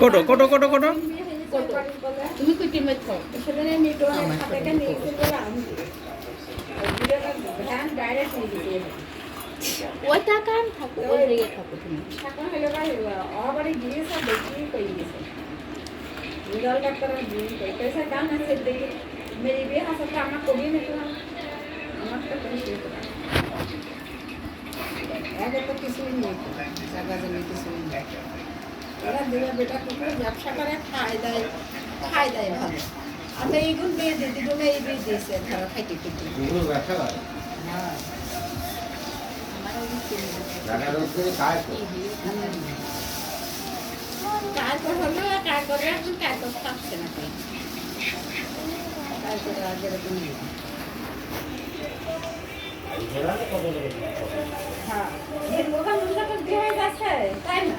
কোটো কোটো টাকা থাকো ওই জায়গায় থাকো তুমি এখন হলো ভাই ওর বাড়ি গিয়েছে দেখি কই গেছে নিজাম ডাক্তার দিয়ে কই পয়সা কাম আছে দেখি মেরি বিয়ে হাসতে আমার কবি নিলাম আমার তো কিছু আগে তো কিছুই নেই জায়গা জমি কিছুই নেই ওরা দিলে বেটা কুকুর ব্যবসা করে খাই দেয় খাই দেয় ভালো আমরা এইগুলো বিয়ে দিতে গেলে এই বিয়ে দিয়েছে ধরো খাইতে খুঁটি কুকুর ব্যবসা করে হ্যাঁ আমার করে এখন তো থাকছে না যেরকম নেই। হ্যাঁ লোকা লোকা তো হয়ে যাচ্ছে তাই না?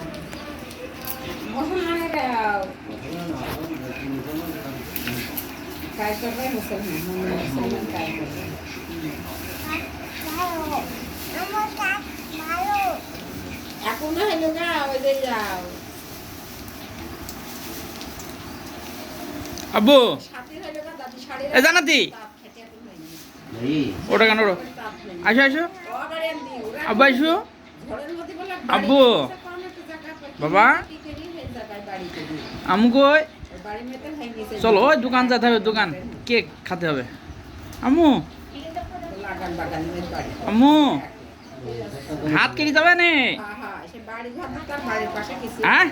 মুসলমানের কাজ করবে মুসলমান মুসলমান কাজ ওই যে আহ, আব্বু। সাথী হইল না দাদি শাড়ি এ জানাতি ওটা কেন। আসো আসো। আব্বা আসো। আব্বু। বাবা। কি করি সেই জায়গায় বাড়ি করি। আমু কই? ওই বাড়ির মধ্যে ভেঙেছে। চলো ওই দোকান যেতে হবে দোকান। কেক খেতে হবে? বাগান মেয়ের বাড়ি। হাত কেটে যাবে নে? হ্যাঁ, হ্যাঁ, হ্যাঁ?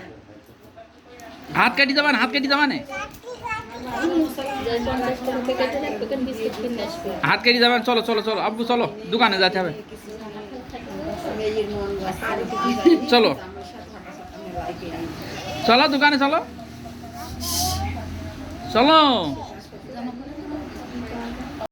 হাত কেটে যাবেন হাত কেটে যাবে হাত কেটে যাবেন চলো চলো চলো। আব্বু, চলো, দোকানে যেতে হবে। চলো। চলো দোকানে, চলো। চলো।